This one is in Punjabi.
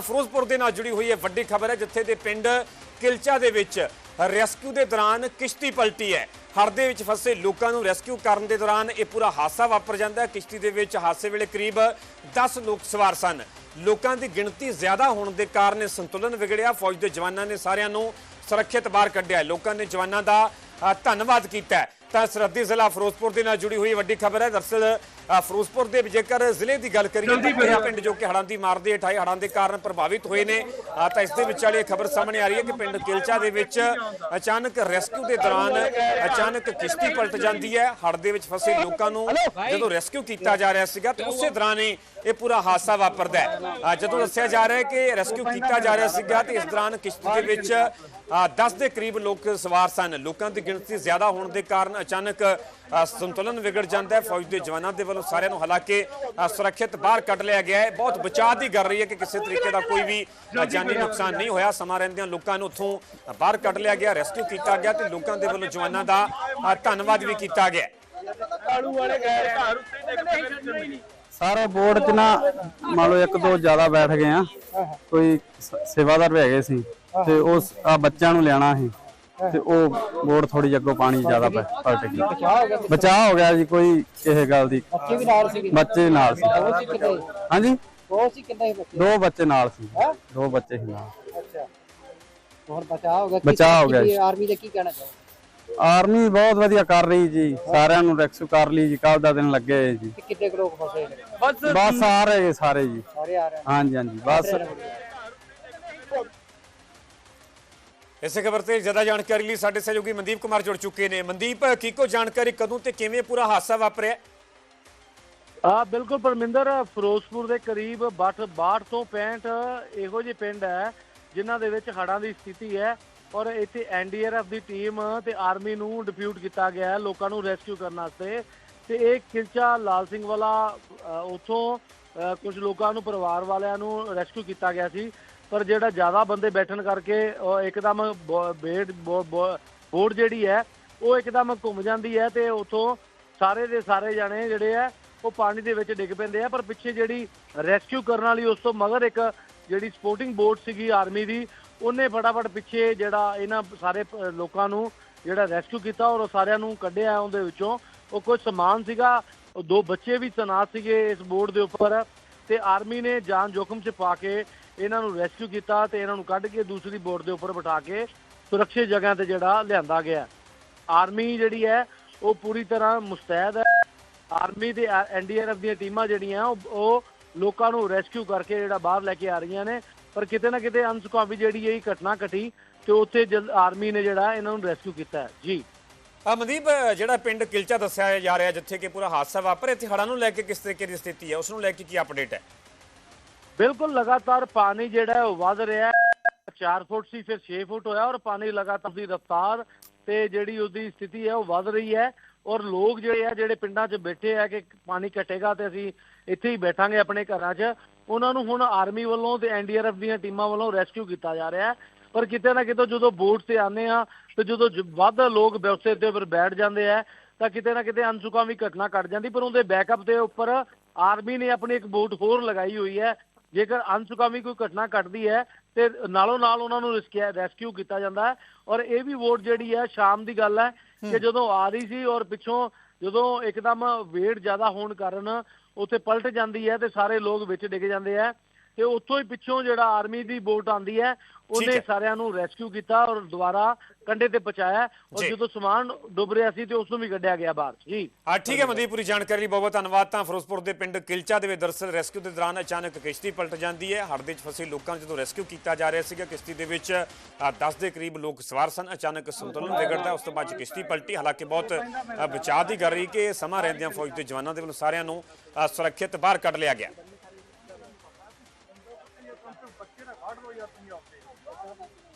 ਫਿਰੋਜ਼ਪੁਰ ਦੇ ਨਾਲ ਜੁੜੀ ਹੋਈ ਇਹ ਵੱਡੀ ਖਬਰ ਹੈ, ਜਿੱਥੇ ਦੇ ਪਿੰਡ ਕਿਲਚਾ ਦੇ ਵਿੱਚ ਰੈਸਕਿਊ ਦੇ ਦੌਰਾਨ ਕਿਸ਼ਤੀ ਪਲਟੀ ਹੈ। ਹੜ੍ਹ ਦੇ ਵਿੱਚ ਫਸੇ ਲੋਕਾਂ ਨੂੰ ਰੈਸਕਿਊ ਕਰਨ ਦੇ ਦੌਰਾਨ ਇਹ ਪੂਰਾ ਹਾਦਸਾ ਵਾਪਰ ਜਾਂਦਾ ਹੈ। ਕਿਸ਼ਤੀ ਦੇ ਵਿੱਚ ਹਾਦਸੇ ਵੇਲੇ ਕਰੀਬ 10 ਲੋਕ ਸਵਾਰ ਸਨ। ਲੋਕਾਂ ਦੀ ਗਿਣਤੀ ਜ਼ਿਆਦਾ ਹੋਣ ਦੇ ਕਾਰਨ ਇਹ ਸੰਤੁਲਨ ਵਿਗੜਿਆ। ਫੌਜ ਦੇ ਜਵਾਨਾਂ ਨੇ ਸਾਰਿਆਂ ਨੂੰ ਸੁਰੱਖਿਅਤ ਬਾਹਰ ਕੱਢਿਆ। ਲੋਕਾਂ ਨੇ ਜਵਾਨਾਂ ਦਾ ਧੰਨਵਾਦ ਕੀਤਾ ਤਾਂ ਸਰਹੱਦੀ ਜ਼ਿਲ੍ਹਾ ਫਿਰੋਜ਼ਪੁਰ ਦੇ ਨਾਲ ਜੁੜੀ ਹੋਈ ਵੱਡੀ ਖਬਰ ਹੈ। ਦਰਸਲ ਫਿਰੋਜ਼ਪੁਰ ਦੇ ਜੇਕਰ ਜ਼ਿਲ੍ਹੇ ਦੀ ਗੱਲ ਕਰੀਏ ਤਾਂ ਇਹ ਪਿੰਡ ਜੋ ਕਿ ਹੜ੍ਹਾਂ ਦੀ ਮਾਰ ਦੇ ਹੇਠਾਂ ਹੜ੍ਹਾਂ ਦੇ ਕਾਰਨ ਪ੍ਰਭਾਵਿਤ ਹੋਏ ਨੇ। ਤਾਂ ਇਸ ਦੇ ਵਿੱਚ ਵਾਲੀ ਖਬਰ ਸਾਹਮਣੇ ਆ ਰਹੀ ਹੈ ਕਿ ਪਿੰਡ ਕਿਲਚਾ ਦੇ ਵਿੱਚ ਅਚਾਨਕ ਰੈਸਕਿਊ ਦੇ ਦੌਰਾਨ ਅਚਾਨਕ ਕਿਸ਼ਤੀ ਪਲਟ ਜਾਂਦੀ ਹੈ। ਹੜ੍ਹ ਦੇ ਵਿੱਚ ਫਸੇ ਲੋਕਾਂ ਨੂੰ ਜਦੋਂ ਰੈਸਕਿਊ ਕੀਤਾ ਜਾ ਰਿਹਾ ਸੀਗਾ ਤੇ ਉਸੇ ਦੌਰਾਨ ਹੀ ਇਹ ਪੂਰਾ ਹਾਦਸਾ ਵਾਪਰਦਾ ਹੈ। ਜਦੋਂ ਦੱਸਿਆ ਜਾ ਰਿਹਾ ਹੈ ਕਿ ਰੈਸਕਿਊ ਕੀਤਾ ਜਾ ਰਿਹਾ ਸੀਗਾ ਤੇ ਇਸ ਦੌਰਾਨ ਕਿਸ਼ਤੀ ਦੇ ਵਿੱਚ ਅ, 10 ਦੇ ਕਰੀਬ ਲੋਕ ਸਵਾਰ ਸਨ। ਲੋਕਾਂ ਦੀ ਗਿਣਤੀ ਜ਼ਿਆਦਾ ਹੋਣ ਦੇ ਕਾਰਨ ਅਚਾਨਕ ਸੰਤੁਲਨ ਵਿਗੜ ਜਾਂਦਾ ਹੈ। ਫੌਜ ਦੇ ਜਵਾਨਾਂ ਦੇ ਵੱਲੋਂ ਸਾਰਿਆਂ ਨੂੰ ਹਾਲਾਂਕਿ ਸੁਰੱਖਿਅਤ ਬਾਹਰ ਕੱਢ ਲਿਆ ਗਿਆ ਹੈ। ਬਹੁਤ ਬਚਾਅ ਦੀ ਗੱਲ ਰਹੀ ਹੈ ਕਿ ਕਿਸੇ ਤਰੀਕੇ ਦਾ ਕੋਈ ਵੀ ਜਾਨੀ ਨੁਕਸਾਨ ਨਹੀਂ ਹੋਇਆ। ਸਮਾਂ ਰਹਿੰਦਿਆਂ ਲੋਕਾਂ ਨੂੰ ਉੱਥੋਂ ਬਾਹਰ ਕੱਢ ਲਿਆ ਗਿਆ ਰੈਸਕਿਊ ਕੀਤਾ ਗਿਆ ਤੇ ਲੋਕਾਂ ਦੇ ਵੱਲੋਂ ਜਵਾਨਾਂ ਦਾ ਧੰਨਵਾਦ ਵੀ ਕੀਤਾ ਗਿਆ। ਸਾਰੇ ਬੋਰਡ 'ਚ ਨਾ ਮੰਨ ਲਓ ਇੱਕ ਦੋ ਜ਼ਿਆਦਾ ਬੈਠ ਗਏ ਆ। ਕੋਈ ਸੇਵਾਦਾਰ ਵੀ ਹੈਗੇ ਸੀ। ਤੇ ਉਸ ਆ ਬੱਚਿਆਂ ਨੂੰ ਲੈਣਾ ਸੀ। ਤੇ ਉਹ ਬੋਰਡ ਥੋੜੀ ਅੱਗੋਂ ਪਾਣੀ ਜ਼ਿਆਦਾ ਪੈ- ਪਲਟ ਗਈ। ਬਚਾਅ ਹੋ ਗਿਆ ਜੀ ਕੋਈ ਕਿਸੇ ਗੱਲ ਦੀ ਬੱਚੇ ਵੀ ਨਾਲ ਸੀਗੇ। ਬੱਚੇ ਨਾਲ ਸੀ। ਹਾਂਜੀ? ਉਹ ਸੀ ਕਿੰਨੇ ਬੱਚੇ? ਦੋ ਬੱਚੇ ਨਾਲ ਸੀ। ਦੋ ਬੱਚੇ ਸੀ ਨਾਲ। ਅੱਛਾ। ਹੋਰ ਬਚਾਅ ਹੋ ਗਿਆ। ਬਚਾਅ ਹੋ ਗਿਆ ਜੀ। ਆਰਮੀ ਦੇ ਕੀ ਕਹਿਣਾ ਚਾਹੋ ਆਰਮੀ ਬਹੁਤ ਵਧੀਆ ਕਰ ਰਹੀ ਜੀ। ਸਾਰਿਆਂ ਨੂੰ ਰੈਕਸੂ ਕਰ ਲਈ ਜੀ। ਕੱਲ ਦਾ ਦਿਨ ਲੱਗੇ ਜੀ। ਕਿ ਕਿੰਨੇ ਲੋਕ ਫਸੇ ਨੇ? ਬਸ ਆ ਰਹੇ ਸਾਰੇ ਜੀ। ਸਾਰੇ ਆ ਰਹੇ ਹਾਂਜੀ ਹਾਂਜੀ। ਬਸ। ਇਸੇ ਖਬਰ ਤੇ ਜ਼ਿਆਦਾ ਜਾਣਕਾਰੀ ਲਈ ਸਾਡੇ ਸਹਿਯੋਗੀ ਮਨਦੀਪ ਕੁਮਾਰ ਜੁੜ ਚੁੱਕੇ ਨੇ। ਮਨਦੀਪ ਕੀ ਕੋ ਜਾਣਕਾਰੀ ਕਦੋਂ ਤੇ ਕਿਵੇਂ ਪੂਰਾ ਹਾਦਸਾ ਵਾਪਰਿਆ? ਆ ਬਿਲਕੁਲ ਪਰਮਿੰਦਰ ਫਿਰੋਜ਼ਪੁਰ ਦੇ ਕਰੀਬ 62 62 ਤੋਂ 65 ਇਹੋ ਜਿਹੇ ਪਿੰਡ ਹੈ ਜਿਨ੍ਹਾਂ ਦੇ ਵਿੱਚ ਹੜ੍ਹਾਂ ਦੀ ਸਥਿਤੀ ਹੈ ਔਰ ਇੱਥੇ ਐਨਡੀਆਰਐਫ ਦੀ ਟੀਮ ਤੇ ਆਰਮੀ ਨੂੰ ਡਿਪਿਊਟ ਕੀਤਾ ਗਿਆ ਹੈ ਲੋਕਾਂ ਨੂੰ ਰੈਸਕਿਊ ਕਰਨ ਵਾਸਤੇ। ਤੇ ਇਹ ਕਿਲਚਾ ਲਾਲ ਸਿੰਘ ਵਾਲਾ ਅ, ਉੱਥੋਂ ਕੁਝ ਲੋਕਾਂ ਨੂੰ ਪਰਿਵਾਰ ਵਾਲਿਆਂ ਨੂੰ ਰੈਸਕਿਊ ਕੀਤਾ ਗਿਆ ਸੀ। ਪਰ ਜਿਹੜਾ ਜ਼ਿਆਦਾ ਬੰਦੇ ਬੈਠਣ ਕਰਕੇ ਇੱਕਦਮ ਬ- ਬੇੜ, ਬ- ਬ- ਬੋਟ ਜਿਹੜੀ ਹੈ, ਉਹ ਇੱਕਦਮ ਘੁੰਮ ਜਾਂਦੀ ਹੈ ਤੇ ਉੱਥੋਂ ਸਾਰੇ ਦੇ ਸਾਰੇ ਜਾਣੇ ਜਿਹੜੇ ਆ ਉਹ ਪਾਣੀ ਦੇ ਵਿੱਚ ਡਿੱਗ ਪੈਂਦੇ ਆ। ਪਰ ਪਿੱਛੇ ਜਿਹੜੀ ਰੈਸਕਿਊ ਕਰਨ ਵਾਲੀ ਉਸ ਤੋਂ ਮਗਰ ਇੱਕ ਜਿਹੜੀ ਸਪੋਰਟਿੰਗ ਬੋਟ ਸੀਗੀ ਆਰਮੀ ਦੀ, ਉਹਨੇ ਫਟਾਫਟ ਪਿੱਛੇ ਜਿਹੜਾ ਇਹਨਾਂ ਸਾਰੇ ਲੋਕਾਂ ਨੂੰ ਜਿਹੜਾ ਰੈਸਕਿਊ ਕੀਤਾ ਔਰ ਉਹ ਸਾਰਿਆਂ ਨੂੰ ਕੱਢਿਆ ਉਹਦੇ ਵਿੱਚੋਂ। ਉਹ ਕੁਝ ਸਮਾਨ ਸੀਗਾ ਦੋ ਬੱਚੇ ਵੀ ਤੈਨਾਤ ਸੀਗੇ ਇਸ ਬੋਟ ਦੇ ਉੱਪਰ। ਤੇ ਆਰਮੀ ਨੇ ਜਾਨ ਜੋਖਮ 'ਚ ਪਾ ਕੇ ਇਹਨਾਂ ਨੂੰ ਰੈਸਕਿਊ ਕੀਤਾ ਤੇ ਇਹਨਾਂ ਨੂੰ ਕੱਢ ਕੇ ਦੂਸਰੀ ਬੋਟ ਦੇ ਉੱਪਰ ਬਿਠਾ ਕੇ ਸੁਰੱਖਿਅਤ ਜਗ੍ਹਾ ਤੇ ਜਿਹੜਾ ਲਿਆਂਦਾ ਗਿਆ। ਆਰਮੀ ਜਿਹੜੀ ਹੈ, ਉਹ ਪੂਰੀ ਤਰ੍ਹਾਂ ਮੁਸਤੈਦ ਹੈ। ਆਰਮੀ ਤੇ ਐਨਡੀਆਰਐਫ ਦੀਆਂ ਟੀਮਾਂ ਜਿਹੜੀਆਂ, ਉਹ- ਉਹ ਲੋਕਾਂ ਨੂੰ ਰੈਸਕਿਊ ਕਰਕੇ ਜਿਹੜਾ ਬਾਹਰ ਲੈ ਕੇ ਆ ਰਹੀਆਂ ਨੇ। ਪਰ ਕਿਤੇ ਨਾ ਕਿਤੇ ਅਨਸੁਖਾਵੀ ਜਿਹੜੀ ਇਹ ਘਟਨਾ ਘਟੀ ਤੇ ਉੱਥੇ ਜਦ ਆਰਮੀ ਨੇ ਜਿਹੜਾ ਇਹਨਾਂ ਨੂੰ ਰੈਸਕਿਊ ਕੀਤਾ ਜੀ। ਆ ਜਿਹੜਾ ਪਿੰਡ ਕਿਲਚਾ ਦੱਸਿਆ ਜਾ ਰਿਹਾ ਜਿੱਥੇ ਕਿ ਪੂਰਾ ਹਾਦਸਾ ਵਾਪਰਿਆ, ਇੱਥੇ ਹੜ੍ਹਾਂ ਨੂੰ ਲੈ ਕੇ ਕਿਸ ਤਰੀਕੇ ਦੀ ਸਥਿਤੀ ਹੈ? ਉਸ ਨੂੰ ਲੈ ਕੇ ਕੀ ਅਪਡੇਟ ਹੈ? ਬਿਲਕੁਲ, ਲਗਾਤਾਰ ਪਾਣੀ ਜਿਹੜਾ ਉਹ ਵੱਧ ਰਿਹਾ ਹੈ। 4 ਫੁੱਟ ਸੀ, ਫਿਰ 6 ਫੁੱਟ ਹੋਇਆ ਔਰ ਪਾਣੀ ਲਗਾਤਾਰ ਦੀ ਰਫ਼ਤਾਰ ਤੇ ਜਿਹੜੀ ਉਹਦੀ ਸਥਿਤੀ ਹੈ ਉਹ ਵੱਧ ਰਹੀ ਹੈ ਔਰ ਲੋਕ ਜਿਹੜੇ ਆ, ਜਿਹੜੇ ਪਿੰਡਾਂ 'ਚ ਬੈਠੇ ਆ ਕਿ ਪਾਣੀ ਘਟੇਗਾ ਤੇ ਅਸੀਂ ਇੱਥੇ ਹੀ ਬੈਠਾਂਗੇ ਆਪਣੇ ਘਰਾਂ 'ਚ, ਉਹਨਾਂ ਨੂੰ ਹੁਣ ਆਰਮੀ ਵੱਲੋਂ ਤੇ ਐਨਡੀਆਰਐਫ ਦੀਆਂ ਟੀਮਾਂ ਵੱਲੋਂ ਰੈਸਕਿਊ ਕੀਤਾ ਜਾ ਰਿਹਾ ਹੈ। ਪਰ ਕਿਤੇ ਨਾ ਕਿਤੇ ਜਦੋਂ ਬੋਟ ਤੇ ਆਨੇ ਆ ਤੇ ਜਦੋਂ ਵੱਧ ਲੋਕ ਬਿਉਸੇ ਤੇ ਉੱਪਰ ਬੈਠ ਜਾਂਦੇ ਆ ਤਾਂ ਕਿਤੇ ਨਾ ਕਿਤੇ ਅਨਸੁਖਾਵੀ ਘਟਨਾ ਘਟ ਜਾਂਦੀ ਪਰ ਉਹਦੇ ਬੈਕਅਪ ਦੇ ਉੱਪਰ ਆਰਮੀ ਨੇ ਆਪਣੀ ਇੱਕ ਬੋਟ ਹੋਰ ਲਗਾਈ ਹੋਈ ਹੈ ਜੇਕਰ ਅਨਸੁਖਾਵੀ ਕੋਈ ਘਟਨਾ ਘਟਦੀ ਹੈ ਤੇ ਨਾਲੋਂ ਨਾਲ ਉਹਨਾਂ ਨੂੰ ਰਿਸਕਿਆ ਰੈਸਕਿਊ ਕੀਤਾ ਜਾਂਦਾ ਹੈ ਔਰ ਇਹ ਵੀ ਵੋਟ ਜਿਹੜੀ ਹੈ ਸ਼ਾਮ ਦੀ ਗੱਲ ਹੈ ਕਿ ਜਦੋਂ ਆ ਰਹੀ ਸੀ ਔਰ ਪਿੱਛੋਂ ਜਦੋਂ ਇੱਕਦਮ ਵੇਟ ਜ਼ਿਆਦਾ ਹੋਣ ਕਾਰਨ ਉੱਥੇ ਪਲਟ ਜਾਂਦੀ ਹੈ ਤੇ ਸਾਰੇ ਲੋਕ ਵਿੱਚ ਡਿੱਗ ਜਾਂਦੇ ਆ ਤੇ ਉੱਥੋਂ ਹੀ ਪਿੱਛੋਂ ਜਿਹੜਾ ਆਰਮੀ ਦੀ ਬੋਟ ਆਂਦੀ ਹੈ ਉਹਨੇ ਹੈ। ਸਾਰਿਆਂ ਨੂੰ ਰੈਸਕਿਊ ਕੀਤਾ ਔਰ ਦੁਬਾਰਾ ਕੰਢੇ ਤੇ ਪਹੁੰਚਾਇਆ ਔਰ। ਜਦੋਂ ਸਮਾਨ ਡੁੱਬ ਰਿਹਾ ਸੀ ਤੇ ਉਸ ਨੂੰ ਵੀ ਕੱਢਿਆ ਗਿਆ ਬਾਹਰ ਜੀ। ਆ ਠੀਕ ਹੈ ਮਨਦੀਪ ਪੂਰੀ ਜਾਣਕਾਰੀ ਲਈ ਬਹੁਤ ਬਹੁਤ ਧੰਨਵਾਦ। ਤਾਂ ਫਿਰੋਜ਼ਪੁਰ ਦੇ ਪਿੰਡ ਕਿਲਚਾ ਦੇ ਵਿੱਚ ਦਰਸਲ ਰੈਸਕਿਊ ਦੇ ਦੌਰਾਨ ਅਚਾਨਕ ਕਿਸ਼ਤੀ ਪਲਟ ਜਾਂਦੀ ਹੈ। ਹੜ੍ਹ ਦੇ ਵਿੱਚ ਫਸੇ ਲੋਕਾਂ ਨੂੰ ਜਦੋਂ ਰੈਸਕਿਊ ਕੀਤਾ ਜਾ ਰਿਹਾ ਸੀਗਾ ਕਿਸ਼ਤੀ ਦੇ ਵਿੱਚ 10 ਦੇ ਕਰੀਬ ਲੋਕ ਸਵਾਰ ਸਨ। ਅਚਾਨਕ ਸੰਤੁਲਨ ਵਿਗੜਦਾ ਉਸ ਤੋਂ ਬਾਅਦ ਕਿਸ਼ਤੀ ਪਲਟੀ। ਹਾਲਾਂਕਿ ਬਹੁਤ ਬਚਾਅ ਦੀ ਗੱਲ ਰਹੀ ਕਿ ਸਮਾਂ ਰਹਿੰਦਿਆਂ ਫੌਜ ਦੇ ਜਵਾਨਾਂ ਦੇ ਵੱਲੋਂ ਸਾਰਿਆਂ ਨੂੰ ਸੁਰੱਖਿਅਤ ਬਾਹਰ ਕੱਢ ਲਿਆ ਗਿਆ। 你药费我